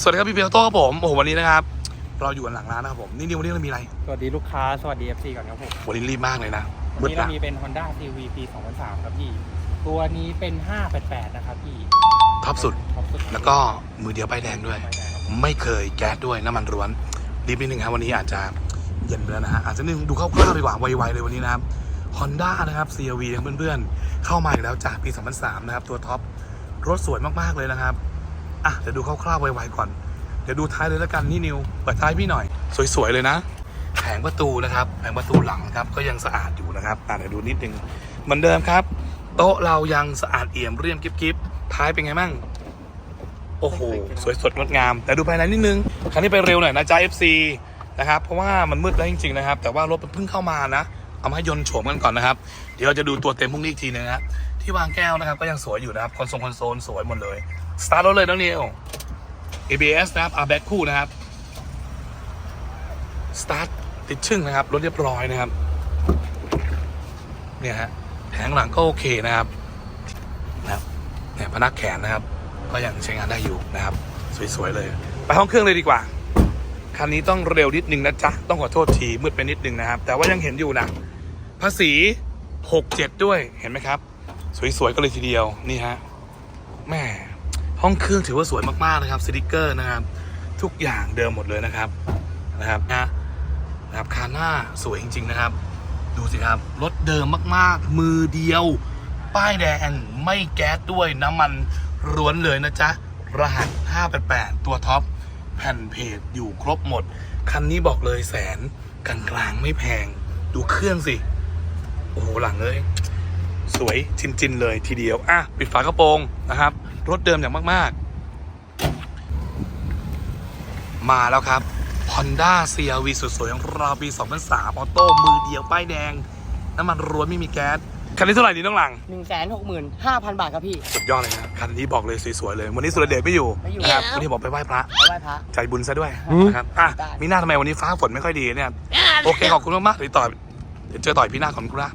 สวัสดีครับพี่เปียโต้ครับผมโอ้โหวันนี้นะครับ เราอยู่กันหลังร้านนะครับผมนี่นิววันนี้เรามีอะไรสวัสดีลูกค้า สวัสดี FC ก่อนครับผมวันนี้รีบมากเลยนะวันมืดนี้เราละมีเป็น Honda CRV ปี2003 ครับพี่ ตัวนี้เป็น 588 นะครับพี่ท็อปสุด ท็อปสุดแล้วก็มือเดียวป้ายแดงด้วยไปแดงครับผมไม่เคยแก๊สด้วยน้ำมันร้วนรีบนิดนึงครับวันนี้อาจจะเย็นไปแล้วนะฮะอาจจะนึงดูคร่าวๆดีกว่าไวๆเลยวันนี้นะครับ Honda นะครับ CRV ทั้งเพื่อนๆ เข้ามาอีกแล้วจากปี 2003 นะครับ ตัวท็อปรถสวยมากๆเลยนะครับ อะเดี๋ยวดูคร่าวๆไวๆก่อน เดี๋ยวดูท้ายเลยแล้วกันนี่นิวเปิดท้ายพี่หน่อย สวยๆเลยนะ แผงประตูนะครับ แผงประตูหลังครับก็ยังสะอาดอยู่นะครับอะเดี๋ยวดูนิดนึงเหมือนเดิมครับ โต๊ะเรายังสะอาดเอี่ยมเรียมกิ๊บๆท้ายเป็นไงมั่งโอ้โหสวยสดงดงาม แต่ดูภายในนิดนึงครั้นี้ไปเร็วหน่อยนะจ๊ะ FC นะครับเพราะว่ามันมืดแล้วจริงๆนะครับ แต่ว่ารถมันเพิ่งเข้ามานะ เอามาให้ยนต์โฉมกันก่อนนะครับ เดี๋ยวเราจะดูตัวเต็มพรุ่งนี้อีกทีนึงนะครับที่วางแก้วนะครับ ก็ยังสวยอยู่นะครับคอนโซลคอนโซลสวยหมดเลย สตาร์ทรถเลยน้องนิว ABS นะครับอาแบ็คคู่นะครับ สตาร์ทติดชึ่งนะครับ รถเรียบร้อยนะครับ เนี่ยฮะ แผงหลังก็โอเคนะครับ นะครับ เนี่ยพนักแขนนะครับ ก็ยังใช้งานได้อยู่นะครับ สวย ๆ เลย ไปห้องเครื่องเลยดีกว่า คันนี้ต้องเร็วนิดนึงนะจ๊ะ ต้องขอโทษทีมืดไปนิดนึงนะครับ แต่ว่ายังเห็นอยู่นะ ภาษี67ด้วย เห็นไหมครับ สวย ๆ ก็เลยทีเดียว นี่ฮะ แม่ ห้องเครื่องถือว่าสวยมากๆนะครับสติกเกอร์นะครับ ทุกอย่างเดิมหมดเลยนะครับนะครับนะนะครับคาหน้าสวยจริง ๆนะครับ ดูสิครับ รถเดิมมากๆ มือเดียว ป้ายแดงไม่แก๊สด้วยน้ำมันร้วนเลยนะจ๊ะ รหัส 588 ตัวท็อป แผ่นเพจอยู่ครบหมด คันนี้บอกเลยแสนกลางๆไม่แพง ดูเครื่องสิ โอ้โห หลังเลย สวยจินๆเลยทีเดียว อะ ปิดฝากระโปรงนะครับ รถเดิมอย่างมาก ๆ มาแล้วครับ Honda CRV สวยๆของเราปี 2003 ออโต้มือเดียว ป้ายแดง น้ำมันร้วนไม่มีแก๊ส คันนี้เท่าไหร่ดีน้องหลังหนึ่งแสนหกหมื่นห้าพันบาทครับพี่ สุดยอดเลยนะคันนี้บอกเลยสวยๆเลย วันนี้สุรเดชไม่อยู่ไม่อยู่ นะครับแล้ววันนี้บอกไปไหว้พระ ไปไหว้พระ ใจบุญซะด้วยนะครับ อะ ได้ มีหน้าทำไมวันนี้ฟ้าฝนไม่ค่อยดีเนี่ย โอเคขอบคุณมากๆเดี๋ยวต่อเดี๋ยวเจอต่อยพี่หน้าขอบคุณครับ